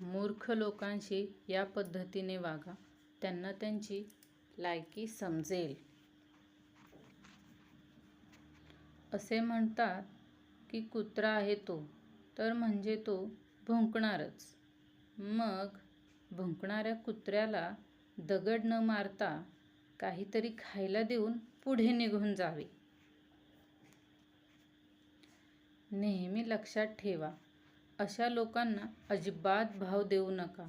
मूर्ख लोकांशी या पद्धतीने वागा. त्यांना त्यांची लायकी समजेल. असे म्हणतात की कुत्रा आहे तो तर म्हणजे तो भुंकणारच. मग भुंकणाऱ्या कुत्र्याला दगड न मारता काहीतरी खायला देऊन पुढे निघून जावे. नेहमी लक्षात ठेवा अशा लोकांना अजिबात भाव देऊ नका.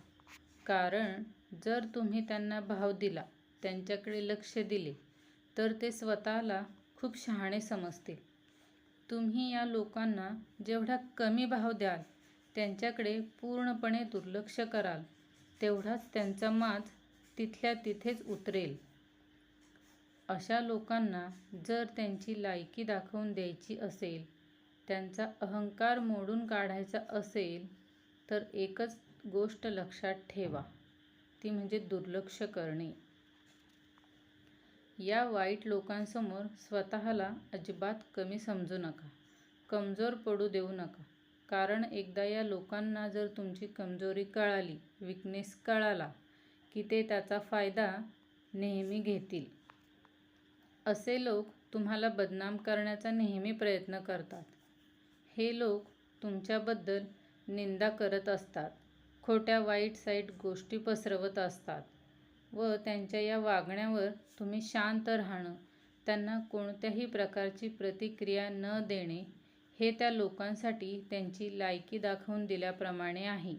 कारण जर तुम्ही त्यांना भाव दिला त्यांच्याकडे लक्ष दिले तर ते स्वतःला खूप शहाणे समजतील. तुम्ही या लोकांना जेवढा कमी भाव द्याल त्यांच्याकडे पूर्णपणे दुर्लक्ष कराल तेवढाच त्यांचा माज तिथल्या तिथेच उतरेल. अशा लोकांना जर त्यांची लायकी दाखवून द्यायची असेल त्यांचा अहंकार मोडून काढायचा असेल तर एकच गोष्ट लक्षात ठेवा. ती म्हणजे दुर्लक्ष करणे. या वाईट लोकांसमोर स्वतःला अजिबात कमी समजू नका. कमजोर पडू देऊ नका. कारण एकदा या लोकांना जर तुमची कमजोरी कळाली विकनेस कळाला की ते त्याचा फायदा नेहमी घेतील. असे लोक तुम्हाला बदनाम करण्याचा नेहमी प्रयत्न करतात. हे लोक तुमच्याबद्दल निंदा करत असतात. खोट्या वाईट साईट गोष्टी पसरवत असतात व त्यांच्या या वागण्यावर तुम्ही शांत राहणं त्यांना कोणत्याही प्रकारची प्रतिक्रिया न देणे हे त्या लोकांसाठी त्यांची लायकी दाखवून दिल्याप्रमाणे आहे.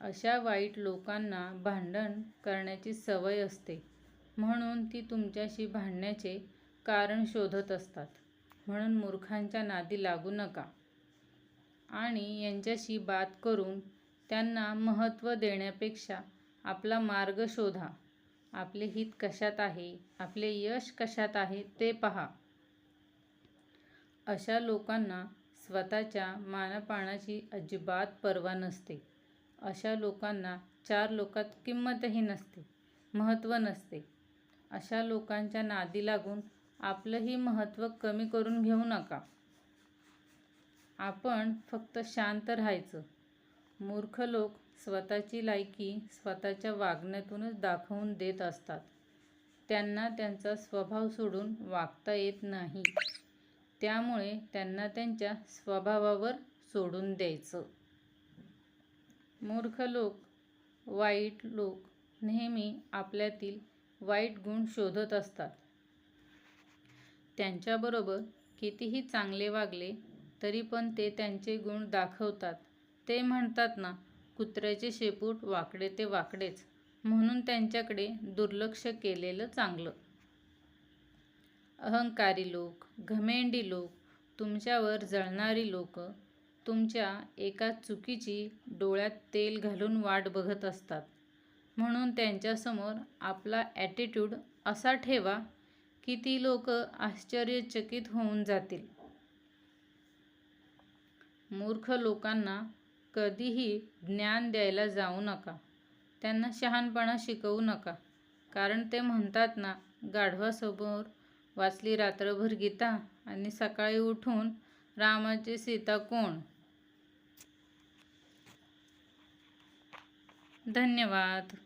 अशा वाईट लोकांना भांडण करण्याची सवय असते. म्हणून ती तुमच्याशी भांडण्याचे कारण शोधत असतात. म्हणून मूर्खांच्या नादी लागू नका. आणि यांच्याशी बात करून त्यांना महत्त्व देण्यापेक्षा आपला मार्ग शोधा. आपले हित कशात आहे? आपले यश कशात आहे ते पहा. अशा लोकांना स्वतःच्या मानपानाची अजिबात पर्वा नसते. अशा लोकांना चार लोकात किंमतही नसते महत्त्व नसते. अशा लोकांच्या नादी लागून आपलंही महत्त्व कमी करून घेऊ नका. आपण फक्त शांत राहायचं. मूर्ख लोक स्वतःची लायकी स्वतःच्या वागण्यातूनच दाखवून देत असतात. त्यांना त्यांचा स्वभाव सोडून वागता येत नाही. त्यामुळे त्यांना त्यांच्या स्वभावावर सोडून द्यायचं. मूर्ख लोक वाईट लोक नेहमी आपल्यातील वाईट गुण शोधत असतात. त्यांच्याबरोबर कितीही चांगले वागले तरी पण ते त्यांचे गुण दाखवतात. ते म्हणतात ना कुत्र्याचे शेपूट वाकडे ते वाकडेच. म्हणून त्यांच्याकडे दुर्लक्ष केलेलं चांगलं. अहंकारी लोक घमेंडी लोक तुमच्यावर जळणारी लोक तुमच्या एका चुकीची डोळ्यात तेल घालून वाट बघत असतात. म्हणून त्यांच्यासमोर आपला ॲटिट्यूड असा ठेवा की ती लोक आश्चर्यचकित होऊन जातील? मूर्ख लोकांना कधीही ज्ञान द्यायला जाऊ नका. त्यांना शहाणपणा शिकवू नका. कारण ते म्हणतात ना गाढवासमोर वाचली रात्रभर गीता आणि सकाळी उठून रामाची सीता कोण? धन्यवाद.